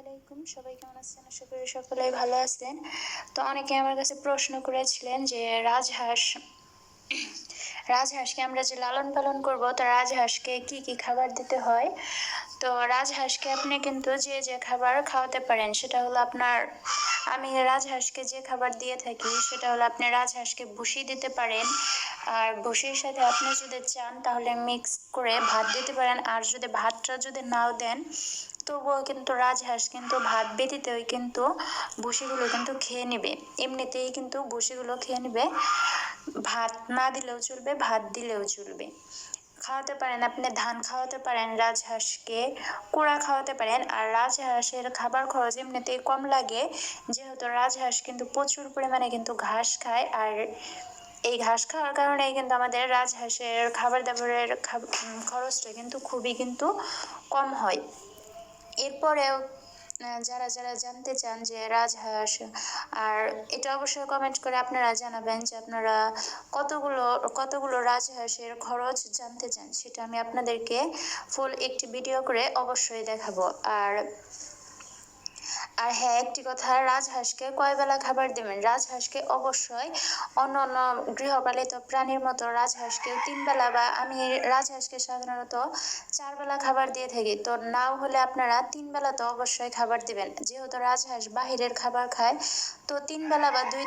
আলাইকুম। সবাই কেমন আছেন? আশা করি সকলেই ভালো আছেন। তো অনেকে আমার কাছে প্রশ্ন করেছিলেন যে, রাজহাঁস, রাজহাঁসকে আমরা যে লালন পালন করব, তো রাজহাঁসকে কি কি খাবার দিতে হয়? তো রাজহাঁসকে আপনি কিন্তু যে যে খাবার খাওয়াতে পারেন, সেটা হলো আপনার, আমি রাজহাঁসকে যে খাবার দিয়ে থাকি, সেটা হলো আপনি রাজহাঁসকে ভুসি দিতে পারেন। আর ভুসির সাথে আপনি যদি চান, তাহলে মিক্স করে ভাত দিতে পারেন। আর যদি ভাতটা যদি নাও দেন তবুও কিন্তু রাজহাঁস কিন্তু ভাত ব্যতীতই কিন্তু ভুসিগুলো কিন্তু খেয়ে নেবে। এমনিতেই কিন্তু ভুসিগুলো খেয়ে নেবে। ভাত না দিলেও চলবে, ভাত দিলেও চলবে। খাওয়াতে পারেন আপনি, ধান খাওয়াতে পারেন, রাজহাঁসকে কুড়া খাওয়াতে পারেন। আর রাজহাঁসের খাবার খরচ এমনিতেই কম লাগে। যেহেতু রাজহাঁস কিন্তু প্রচুর পরিমাণে কিন্তু ঘাস খায়। আর এই ঘাস খাওয়ার কারণে কিন্তু আমাদের রাজহাঁসের খাবার দাবারের খরচটা কিন্তু খুবই কিন্তু কম হয়। এরপরেও যারা যারা জানতে চান যে রাজহাঁস, আর এটা অবশ্যই কমেন্ট করে আপনারা জানাবেন যে আপনারা কতগুলো কতগুলো রাজহাঁসের খরচ জানতে চান, সেটা আমি আপনাদেরকে ফুল একটি ভিডিও করে অবশ্যই দেখাবো। আর আর হ্যাঁ একটি কথা, রাজহাঁসকে কয় বেলা খাবার দেবেন? রাজহাঁসকে অবশ্যই। অন্য অন্য গৃহপালিত প্রাণীর মতো রাজহাঁসকে তিন বেলা বা আমি রাজহাঁসকে সাধারণত চার বেলা খাবার দিয়ে থাকি। তো নাও হলে আপনারা তিন বেলা তো অবশ্যই খাবার দিবেন। যেহেতু রাজহাঁস বাহিরের খাবার খায়, তো তিন বেলা বা দুই